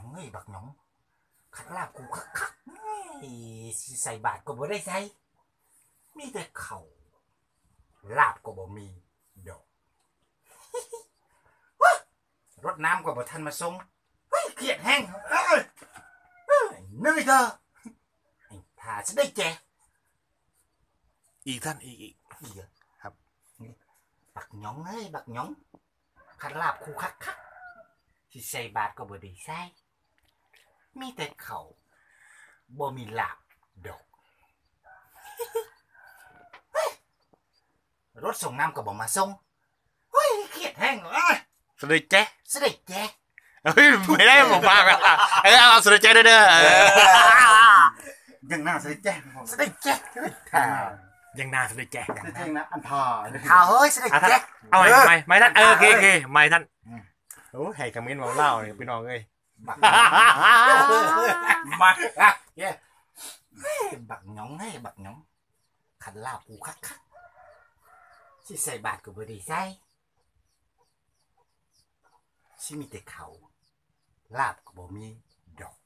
หนองเอ้ยบักหนองขัดลาบกูคักคักๆเอ้ยสิใส่บาทก็บ่ได้ใส่มีแต่เข่าวลาบก็บ่มีดอกว้ารถน้ำก็บ่ทันมาส่งเฮ้ยเครียดแห้งเอ้ยเอ้ยเหนื่อยเถอะไอ้ถ้าจะได้แจอีกท่านอีกอีกอีกเหรอครับนี่บักหยองเอ้ยบักหยองขัดลาบคูคักคักสิใส่บาทก็บ่ได้ใส่ มีแต่เขาวบ่มีลาบดอกเฮ้ยรถส่งน้ำก็บ่มาส่งเฮ้ยเครียดแห้งเอ้ยสวัสดีแจ๊ะเสด็จแจเฮ้ยไม่ได้ผมฟังอะเออเอาสวัสดีแจ๊ะด้วยเด้อเออยังหน้าเสด็จแจ้งเสด็จแจถ้ายังหนาสวัสดีแจ๊ะเสด็จแจ้งนะอันทาถ้าเฮ้ยเสด็จอะท่านแจเอาไหมไม่ไม่ท่านเออโอเคโอเคไม่ท่านอืมโอ้ให้คอมเมนต์มาเล่าเนี่ยพี่น้องเอ้ย บักมาอะเย้เฮ้ยบักหยองเฮ้ยบักหยอง ขันลาบกูคักคักสิใส่บาทก็บ่ได้ใส่สิมีแต่เขาวลาบก็บ่มีดอก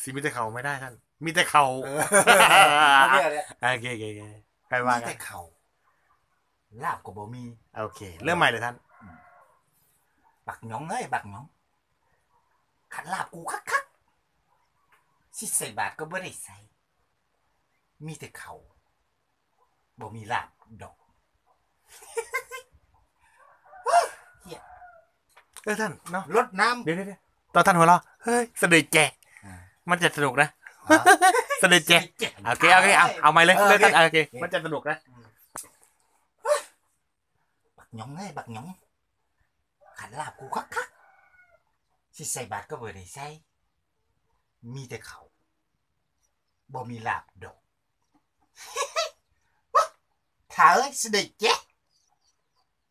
สิมีแต่เขาไม่ได้ท่าน มีแต่เขาโอโอเคเคเลยโอเคโอเคใครว่ามีกัแต่นเขาวลาบก็บ่มี โอเค เริ่มใหม่เลยท่าน บักหยองเอ้ยบักหยอง ขันลาบกูคักคักสิใส่บาทก็บ่ได้ใส่ มีแต่เขาวบ่มีลาบดอกเออท่านเนาะรดน้ำเดี๋ยวเดี๋ยวเดี๋ยวตอนท่านหัวเราะเฮ้ยสวัสดีแจ๊ะอ่ามันจะสนุกนะฮะสวัสดีแจ๊ะโอเคโอเคเอาเอาใหม่เลยเออเลิกกันโอเคโอเคมันจะสนุกนะบักหยองเอ้ยบักหยองขันลาบกูคักคัก สิใส่บาทก็บ่ได้ใส่มีแต่เขาวบ่มีลาบดอกว้าถ้าเอ้ยสิได้แจ๊ะ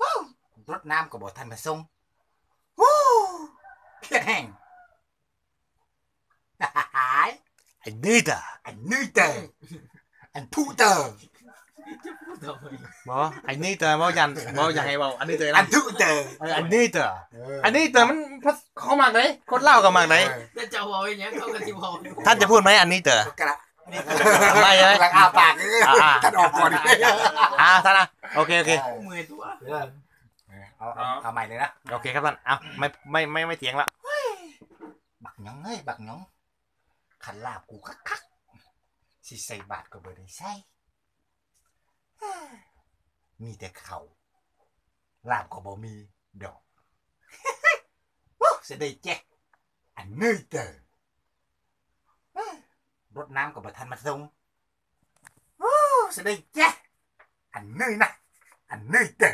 ว้าวรดน้ำก็บ่ทันมาส่งวู้เครียดแห้งไอ้นี่จ้ะอันนี้เตออันผู้เตอ บอไอ้นี่เตอมายันบออยากให้บอกอันนี้เตออันะนทุเตอเอออันนี้เตออันนี้เตอมันพัดเข้ามากไหนคนเล่ากับมากไหนจะจะเอาอย่างเงี้ยเขาก็จะเอาอยู่ท่านจะพูดไหมอันนี้เตอกระไม่ใช่ไหมกำลังอาปากเอออ่าท่านออกก่อนอ่าท่านนะโอเคโอเคเมื่อยตัวเอาเอาเอาใหม่เลยนะโอเคครับท่านเอาไม่ไม่ไม่ไม่เถียงละบักหยองเอ้ยบักหยองขันลาบกูคักคักสิใส่บาทก็บ่ได้ใส่ มีแต่เขาวลาบก็บ่มีดอกว้าวเสยด็จแจ๊ะอันนี้เตอรดน้ำก็บ่ทันมาส่งว้าวเสยด็จแจ๊ะอันนี้นะอันนี้เตอ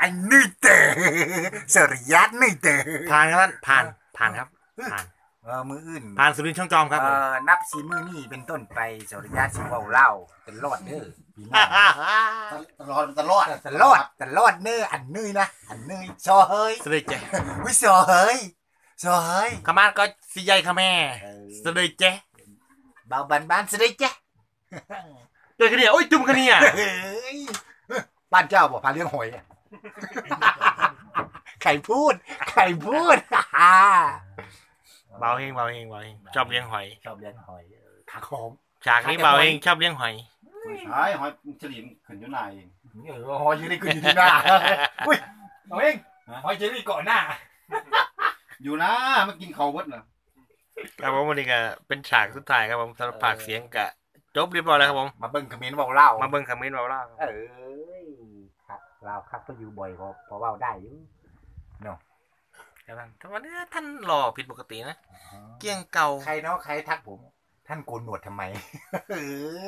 อันนี้เตอสริยัตนี่เตอผ่านครับท่านผ่าน ผ่านครับ ผ่าน เออมืออื่นผ่านสุรินทร์ช่องจอมครับเอผมอนับสีมือนี่เป็นต้นไปสริยัตสิเว้าเล่าตลอดเด้อปีหน้าตลอดตลอดตลอดตลอดเด้ออันนี้นะอันนี้ซอเฮ้ยสวัสดีเจ๊วิซอเฮ้ยซอเฮ้ยขมานก็สิใหญ่ขะแม่สวัสดีเจ๊เบาบันบานสริจ๊ะเจอกันเนี่ยโอ้ยจุ่มกันเนี่ยเฮ้ยบ้านเจ้าบอกพาเลี้ยงหอยอะใครพูดใครพูด เบาเฮงเบาเฮงเบาเฮงชอบเลี้ยงหอย ชอบเลี้ยงหอยเออขาคอมฉากนี้เบาเฮงชอบเลี้ยงหอยใช่หอยฉลิมขึ้นอยู่หน้าเองเออหอยอยู่ในกุอยู่ที่หน้าอุ้ยเอาเองหอยเจอรี่เกาะหน้า อยู่นะมากินเขาวเบิดน่ะครับผมวันนี้ก็เป็นฉากสุดท้ายครับผมสำหรับภาคเสียงกะจบเรียบร้อยแล้วครับผมมาเบิ่งคอมเมนต์เบาเล่ามาเบิ่งคอมเมนต์เราเล่าเอ้ยครับเราคักก็อยู่บ่อยพอพอเว้าได้อยู่ค รับท่านแต่วันนี้ท่านหล่อผิดปกตินะ เกี้ยงเก่า ใครเนาะใครทักผม ท่านโกนหนวดทำไม เอ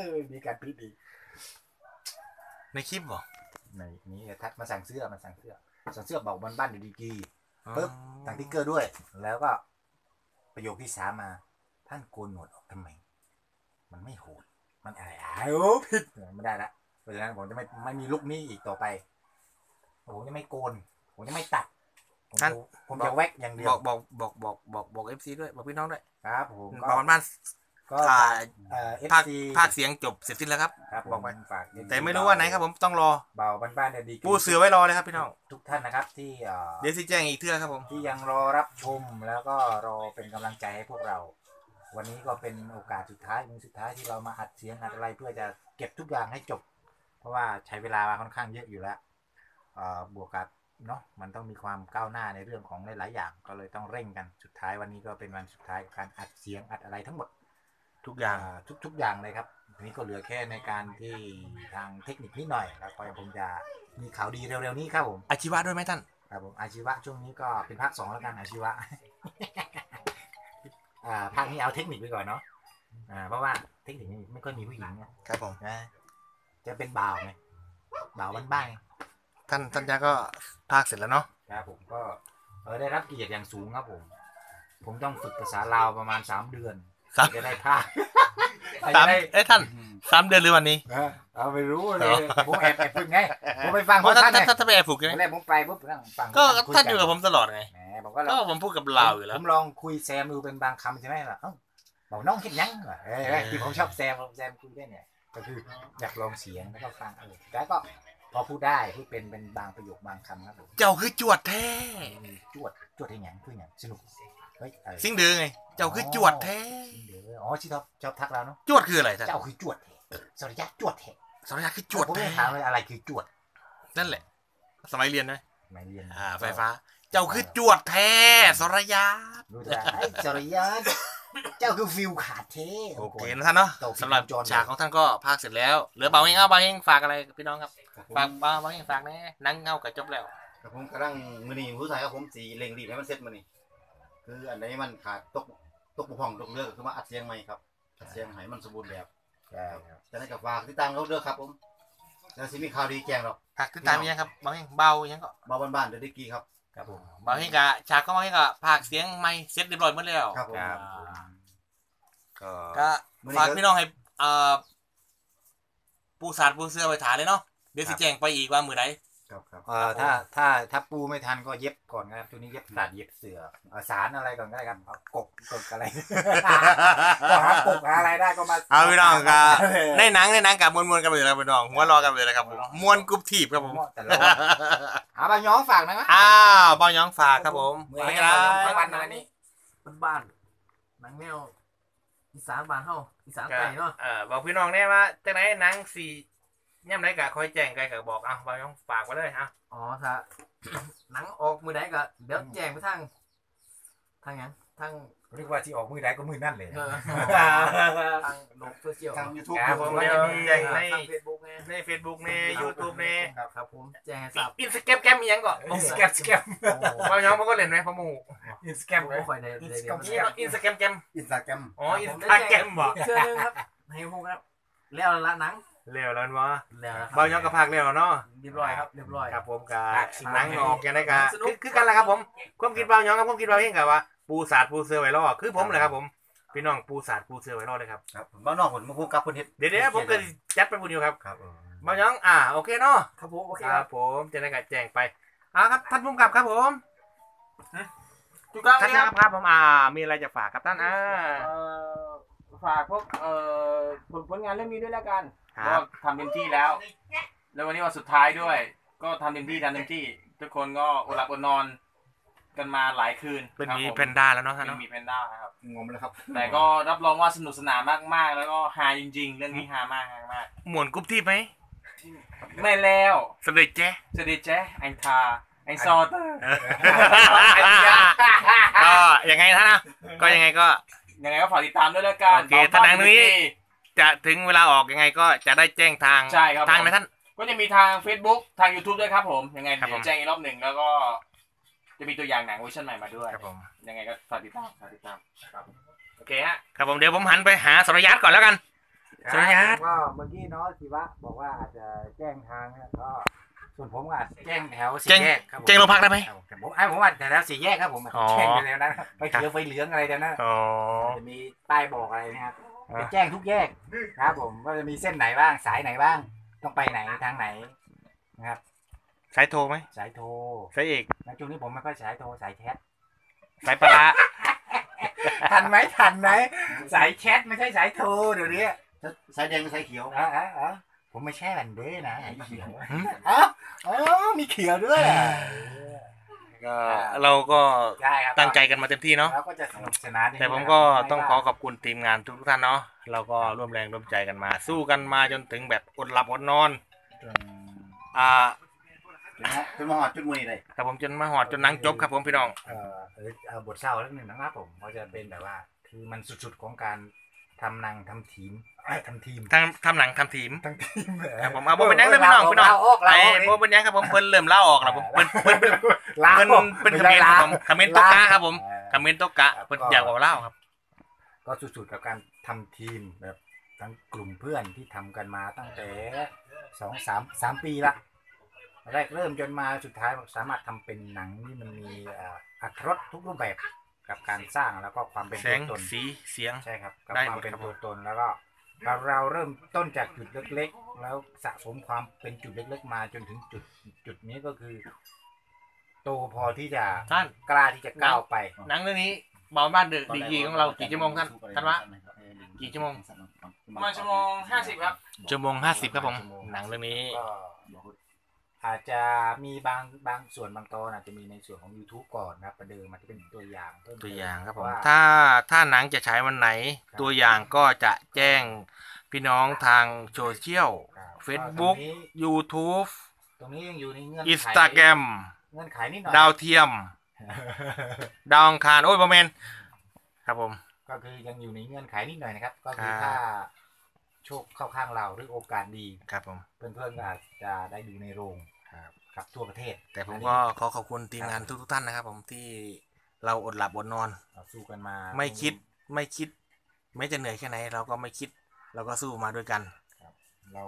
อ มีการพิดอีกในคลิปเหรอในนี้ทักมาสั่งเสื้อมาสั่งเสื้อ สั่งเสื้อบอกบ้านบ้านๆดีกีปึ๊บสั่งติ๊กเกอร์ด้วย แล้วก็ประโยคที่สามมา ท่านโกนหนวดออกทำไม มันไม่โหด มันอะไรอ้าวผิดไม่ได้ละเพราะฉะนั้นผมจะไม่ไม่มีลุกนี้อีกต่อไป ผมจะไม่โกน ผมจะไม่ตัด ผมจะผมจะแว็กอย่างเดียบวอกบอกบอกบอกบอกบอกเอฟซีด้วยบอกพี่น้องด้วยครับผมบอกบ้านก็อ่าเอ่อฟภาคซีภาคเสียงจบเสร็จสิ้นแล้วครับครับบอกไปผมฝาก FC แต่ไม่รู้ว่าไหนครับผมต้องรอเบาบ้านๆเนี่ยดีปูเสือไว้รอเลยครับพี่น้องทุกท่านนะครับที่เอ่อเดี๋ยวสิแจ้งอีกเทื่อครับผมที่ยังรอรับชมแล้วก็รอเป็นกำลังใจให้พวกเรา วันนี้ก็เป็นโอกาสสุดท้ายมือสุดท้ายที่เรามาอัดเสียงอัดอะไรเพื่อจะเก็บทุกอย่างให้จบ เพราะว่าใช้เวลามาค่อนข้างเยอะอยู่แล้วเอ่อบวกกับ เนาะมันต้องมีความก้าวหน้าในเรื่องของหลายๆอย่าง ก็เลยต้องเร่งกันสุดท้ายวันนี้ก็เป็นวันสุดท้ายของการอัดเสียงอัดอะไรทั้งหมด ทุกอย่างอ่าทุกทุกอย่างเลยครับทีนี้ก็เหลือแค่ในการที่ทางเทคนิคนิดหน่อย แล้วก็ผมจะมีข่าวดีเร็วๆนี้ครับผมอาชีวะด้วยไหมท่านครับผมอาชีวะช่วงนี้ก็เป็นภาคสองแล้วกันอาชีวะอ่าภาคนี้เอาเทคนิคไปก่อนเนาะอ่าเพราะว่าเทคนิคนี้ไม่ค่อยมีผู้หญิงไงครับผมนะจะเป็นบ่าวไงบ่าวบ้านๆไง ท่านท่านยาก็ภาคเสร็จแล้วเนาะครับผมก็เออได้รับเกียรติอย่างสูงครับผม ผมต้องฝึกภาษาลาวประมาณสามเดือนสามจะได้ภาคสามจะได้เอ้ยท่านสามเดือนหรือวันนี้ เออเอาไปรู้เลเหรยอผมแอบแอบฝึกไงผมไปฟังเพพวราะกท่านท่านท่านไงท่านท่านไปแอบฝึกใช่ไหมตอนแรกผมไปปุ๊บนั่งฟังก็คุท่านอยู่กับผมตลอดไงแหมผมก็ลก็องผมพูดกับเราวอยู่แล้ผว มลองคุยแซมดูเป็นบางคำใช่ไหมล่ะเอ้าบอกน้องเห็นยังเหรอเอ้ยเอ้ยที่ผมชอบแซมผมแซมคุยได้เนี่ยก็คืออยากลองเสียงแล้วก็ฟังเออแล้วก็ พอพูดได้พูดเป็นเป็นบางประโยคบางคำครับผมเจ้าคือจวดแท้ จวดจวดให้หยังคือหยังสนุกเฮ้ยอะไรสิ่งเดือไง เจ้าคือจวดแท้ เดี๋ยวอ๋อชิท็อปชอบทักเราเนาะจวดคืออะไรท่านเจ้าคือจวดแท้สวัสดีจ้าจวดแท้สมัยคือจวดผมแท้ไม่ถามเลยอะไรคือจวดนั่นแหละ สมัยเรียนไหมไม่เรียนอ่าไฟฟ้า เจ้าคือจวดแท้สรยารู้จักไอ้จริยาน เจ้าคือฟิวขาดเทโอเคนะท่านเนาะตกสำหรับจรฉากของท่านก็ภาคเสร็จแล้วเหลือเบาเองเอาเบาเองฝากอะไรกับพี่น้องครับฝากเบาเบาเองฝากแน่นั่งเงากับจบแล้วครับผมกำลังมือนี้ผู้ชายครับผมสีเร่งรีบให้มันเสร็จมือนี้คืออันไหนมันขาดตกตกบกพร่องตกเลือกคือมาอัดเสียงใหม่ครับอัดเสียงให้มันสมบูรณ์แบบใช่ครับจะได้กับฝากติดตามเขาเด้อครับผมแล้วสิมีข่าวดีแจ้งหรอกฝากติดตามยังครับเบาเองเบายังก็บ้านบ้านๆเดอะดิกกี้ครับ ครับผมเบาเองกะฉากก็เบาเองกะภาคเสียงไม่เสร็จเรียบร้อยหมดแล้วครับผมครับก็ก็ฝากพี่น้องให้เอ่อปูสาดปูเสื้อไปถานเลยเนาะเดี๋ยวสิแจ้งไปอีกว่ามือไหน ครับครับเอ่อถ้าถ้าถ้าปูไม่ทันก็เย็บก่อนนะครับช่วงนี้เย็บตัดเย็บเสือเอาสารอะไรก่อนก็ได้ครับเอากบกบอะไรก็หากบหาอะไรได้ก็มาเอาพี่น้องกะเออในหนังในหนังกับมวนมวนๆกันไปเลยครับพี่น้องหัวรอกันไปเลยครับผมมวนกรุบถีบครับผมแต่ละวันหาบางย้องฝากหนะมั้ยอ้าวเบาหยองฝากครับผมเมื่อไปไหกันร่นะทั้งวันนะนี่บ้านๆหนังแนวอีสานบ้านเฮาอีสานไต่เนาะเออบอกพี่น้องเนี่ยว่าจังไหนหนังสี่ ย่ำไหนกะคอยแจ้งกันกะบอกอะเบาหยองฝากไว้เลยอะอ๋อถ้าหนังออกมือใดก็เดี๋ยวแจ้งไปทางทางหยังทางเรียกว่าที่ออกมือใดก็มือนั่นเลยเออทางโลกโซเชียลทางยูทูบครับผมเดี๋ยวแจ้งในทางเฟซบุ๊กไงในเฟซบุ๊กในยูทูบในครับผมแจ้งให้ทราบอินสแกรมแกมอีหยังก่อนอินสแกมสแกมเบาหยองมันก็เล่นไหมพ่อหมูอินสแกแก้มมบ่ค่อยได้ได้เรียนนี่เนาะอินสแกรมแกมอินสตาแกรมอ๋ออินสตาแกรมบ่เชื่อนึงครับให้พวกครับแล้วละหนัง เร็วแล้ววะแล้วละครับเบาหยองกับภาคเร็วเนาะเรียบร้อยครับเรียบร้อย ครับผมกับหนังออกยังไงกันคือคือกันแหละครับผมความคิดเบาหยองกับความคิดเบาเองกับว่า ปูสาดปูเสือไว้รอคือผมเลยครับผมพี่น้องปูสาดปูเสือไว้รอเลยครับครับบ้านนอกผมมาพูดกับคนเฮ็ดเดี๋ยวเดี๋ยวผมก็จัดไปบุญอยู่ครับครับเบาหยองอ่าโอเคเนาะครับผมโอเคคครัรับบผมจะได้กัแจ้งไปอ่าครับท่านผู้กำกับครับผมจุกครับท่านครับครับผมอ่ามีอะไรจะฝากครับท่านอ่าเอ่อ ฝากพวกเอ่อผลผลงานเรื่องนี้ด้วยแล้วกันคก็รับ ทำเต็มที่แล้ว แล้ววันนี้วันสุดท้ายด้วย ก็ทำเต็มที่ทำเต็มที่ ทุกคนก็อดหลับอดนอนกันมาหลายคืนเป็นครับมีผมแพนด้าแล้วเนาะท่านเป็นเนาะมีแพนด้านะครับงงแล้วครับ แต่ก็รับรองว่าสนุกสนานมากๆ แล้วก็ฮาจริง ๆ เรื่องนี้ฮามากฮามากหมวนกรุ๊ปที่ไหมไม่แล้วสำเร็จแจ้สวัสดีเจ๊ไอทาไอซอเตอร์ ก็ยังไงท่านนะก็ยังไงก็ ยังไงก็ฝากติดตามด้วยแล้วกันโอเคถ้าดังนี้ จะถึงเวลาออกยังไงก็จะได้แจ้งทางใช่ครับทางผมไหนท่าน ก็จะมีทาง Facebook ทาง YouTube ด้วยครับผม ยังไงครับเดี๋ผยมวแจ้งอีกรอบหนึ่งแล้วก็ จะมีตัวอย่างหนังเวอร์ชันใหม่มาด้วยครับผมยังไงก็ฝากติดตามฝากติดตามครับโอเคฮะครับผมเดี๋ยวผมหันไปหาสรยัตก่อนแล้วกันสรยัตก็เมื่อกี้เนาะชีวะบอกว่าอาจจะแจ้งทางนะก็ ส่วนผมก็อาจแจ้งแถวสี่แจ้งแยกครับผมแจ้งโรงพักได้ไหมครับผมผมไอ้ผมว่าแต่แล้วสี่แยกครับผมอ๋อแจ้งไปแล้วนะไฟเขียวไฟเหลืองอะไรเดี๋ยวนะอ๋อจะมีป้ายบอกอะไรนะครับอะจะแจ้งทุกแยกครับ ผมว่าจะมีเส้นไหนบ้างสายไหนบ้าง ต้องไปไหนทางไหนนะครับ สายโทรไหมสายโทรสายเอกในช่วงนี้ผมไม่ค่อยสายโทรสายแชทสายปลาร้าทันไหมทันไหมสายแชทไม่ใช่สายโทรเดี๋ยวนี้สายแดงกับสายเขียวอะอะอะ ผมไม่แช่แอนเด้นะไอ้เขียวอ๋ออ๋อมีเขียวด้วยอะก็เราก็ได้ครับตั้งใจกันมาเต็มที่เนาะเราก็จะสนุกสนานอย่างแต่นี้ผมก็นะครับต้องขอขอบคุณทีมงานทุกๆท่านเนาะเราก็ร่วมแรงร่วมใจกันมา สู้กันมาจนถึงแบบอดหลับอดนอน อ่าจนมาจนมาหอดจุดมือนี่เลยครับผมจนมาหอดจนหนังจบครับผมพี่น้องเอ่อเออเอ่อบทเศร้าเรื่องหนึ่งนะครับผมเขาจะเป็นแบบว่าคือมันสุดๆของการ ทำหนังทำทีมไอ้ยทำทีมทำทำหนังทำทีมทั้งทีมเลยครับผมเอาบ่เป็นหยังเด้อพี่น้องพี่น้องลาออกลาไอ้ออกโบเป็นหยังครับผมเพิ่นเริ่มเล่าออกแล้วผมเพิ่นเพิ่นเพิ่นลาเพิ่นออกเป็นคอมไได้เมนต์ลาครับผมคอมเมนต์โตกะครับผมเออคอมเมนต์โตกะเพิ่นอยากบอกเล่าครับ ก็สุดๆกับการทำทีมแบบทั้งกลุ่มเพื่อนที่ทำกันมาตั้งแต่สองสามสามปีละแรกเริ่มจนมาสุดท้ายสามารถทำเป็นหนังที่มันมีเอ่ออัตรสทุกรูปแบบ กับการสร้างแล้วก็ความเป็นแสตัวงตนสีเสียง ใช่ครับกับได้คหวามมดเป็นครับตัวตนแล้วก็เราเราเริ่มต้นจากจุดเล็ก ๆ แล้วสะสมความเป็นจุดเล็ก ๆ มาจนถึงจุดจุดนี้ก็คือ โตพอที่จะท่าน กล้าที่จะก้าวไป หนังเรื่องนี้เบาบ้านดึกดีกีของเรากี่ชั่วโมงท่านท่านวะ กี่ชั่วโมง ประมาณชั่วโมงห้าสิบครับชั่วโมงห้าสิบครับผม หนังเรื่องนี้ ก็ อาจจะมีบางบางส่วนบางตอนอาจจะมีในส่วนของ YouTube ก่อนนะครับประเดิมมันจะเป็นตัวอย่างเพิ่มเติมตัวอย่างครับผมว่าถ้าถ้าหนังจะฉายวันไหนครับตัวอย่างก็จะแจ้งพี่น้องทางโซเชียลครับ Facebook ตรงนี้ YouTube ตรงนี้ยังอยู่ในเงื่อนไข Instagram เงื่อนไขนิดหน่อยดาวเทียม ดาวอังคารโอ้ยบอมเมนครับผม ก็คือยังอยู่ในเงื่อนไขนิดหน่อยนะครับ ก็คือครับถ้าโชคเข้าข้างเราหรือโอกาสดี ครับผม เพื่อนๆก็อาจจะได้ดูในโรงครับทั่วประเทศแต่ผมก็ขอขอบคุณทีมงานทุกๆท่านนะครับ ผมที่เราอดหลับอดนอน เราสู้กันมาไม่คิดไม่คิด ไม่จะเหนื่อยแค่ไหน เราก็ไม่คิด เราก็สู้มาด้วยกันเรา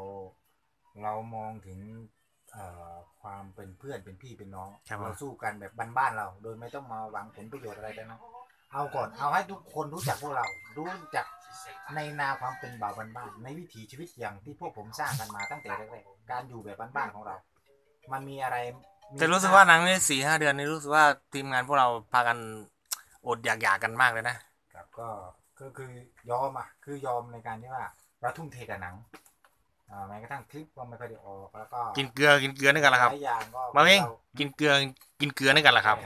เรามองถึงเอ่อความเป็นเพื่อนเป็นพี่เป็นน้อง ครับผม เราสู้กันแบบบ้านๆเรา โดยไม่ต้องมาหวังผลประโยชน์อะไรทั้งนั้นเอาก่อนเอาให้ทุกคนรู้จักพวกเรา รู้จัก ในนาความเป็นบ่าวบ้านๆในวิถีชีวิตอย่างที่พวกผมสร้างกันมาตั้งแต่แรกๆการอยู่แบบบ้านๆของเรา มันมีอะไรมีแต่รู้สึกว่าหนังนี่สี่ห้าเดือนนี่รู้สึกว่าทีมงานพวกเราพากันอดอยากๆกันมากเลยนะ ครับก็ก็คือยอมอะคือยอมในการที่ว่าเราทุ่มเทกับหนังอ่าแม้กระทั่งคลิปก็ไม่ค่อยได้ออกแล้วก็กินเกลือกินเกลือด้วยกันละครับ หลายอย่างก็มาเองกินเกลือกินเกลือด้วยกันละครับ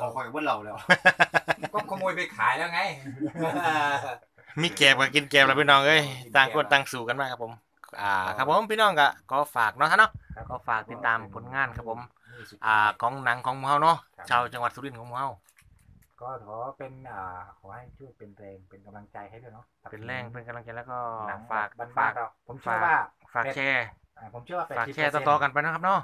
ขอคอยบนเราแล้ว ก็ขโมยไปขายแล้วไง มีแกบกับกินแกบแล้วพี่น้องเอ้ยต่างคนต่างสู่กันมากครับผม อ่า ครับผมพี่น้องก็ก็ฝากเนาะท่านเนาะครับก็ฝากติดตามผลงานครับผมนี่สุดอ่าของหนังของหมูเฮาเนาะครับชาวจังหวัดสุรินทร์ของหมูเฮาก็ขอเป็นอ่าขอให้ช่วยเป็นแรงเป็นกำลังใจให้ด้วยเนาะเป็นแรงเป็นกำลังใจแล้วก็หนังฝากบ้านฝากๆเราผมเชื่อว่าฝากแชร์ อ่าผมเชื่อว่าฝาก80%แชร์ต่อๆกันไปนะครับเนาะ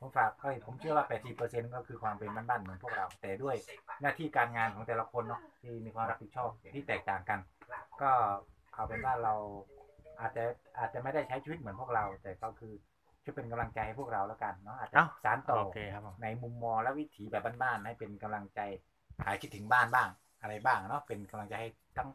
ผมฝากเอ้ยผมเชื่อว่า80%ก็คือความเป็นบ้านๆเหมือนพวกเรา แต่ด้วยหน้าที่การงานของแต่ละคนเนาะที่มีความรับผิดชอบที่แตกต่างกัน ก็เอาเป็นว่าเราอาจจะอาจจะไม่ได้ใช้ชีวิตเหมือนพวกเรา แต่ก็คือช่วยเป็นกำลังใจให้พวกเราแล้วกันเนาะอาจจะเอ้าสานต่อ โอเคครับผมในมุมมองและวิถีแบบบ้านๆให้เป็นกำลังใจหายคิดถึงบ้านบ้าง อะไรบ้างเนาะเป็นกำลังใจให้ทั้ง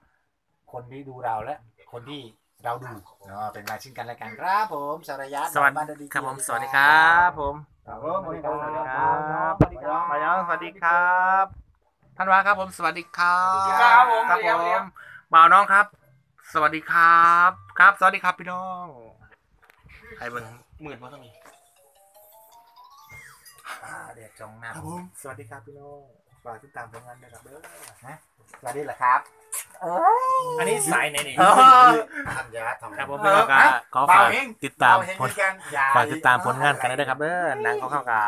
คนที่ดูเราและคนที่ เราดูเนาะเป็นมาชินกันรายการครับผมสารยัตสวัสบ้านดีครับผมสวัสดีครับผมครับผมสวัสดีครับสวัสดีครับสวัสดีครับมายองสวัสดีครับท่านวาครับผมสวัสดีครับสวัสดีครับผมครับสวัสดีผครับมบ่าวน้องครับ สวัสดีครับ ครับ สวัสดีครับพี่น้องไอ้เบิ้งมืดว่าต้องมีอ่าเดี๋ยวจองหน้าครับผมสวัสดีครับพี่น้อง ฝากติดตามผลงานด้วยครับเด้อสวัสดีเหรอครับอันนี้สายไหนนี่ทันยาทำครับผมพี่น้องก็ขอฝากติดตามผลอย่ฝากติดตามผลงานกันด้วยครับเด้อหนังเขาเข้ากับ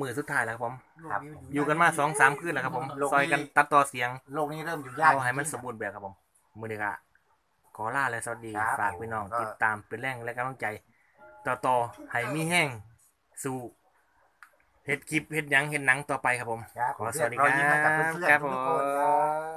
มือสุดท้ายแล้วครับผมครับอยู่กันมาสองสามคืนแล้วครับผมซอยกันตัดต่อเสียงโลกนี้เริ่มอยู่ยากเอาให้มันสมบูรณ์แบบครับผมมือนี้ก็ขอลาและสวัสดีครับฝากพี่น้องก็ติดตามเป็นแรงและกำลังใจ ต่อต่อให้มีแห้งสู่ เฮ็ดคลิปเฮ็ดหยังเฮ็ดหนังต่อไปครับผม ครับขอสวัสดีรอยยิ้มให้กับครับเพื่อนครับๆทุกผมคนครับ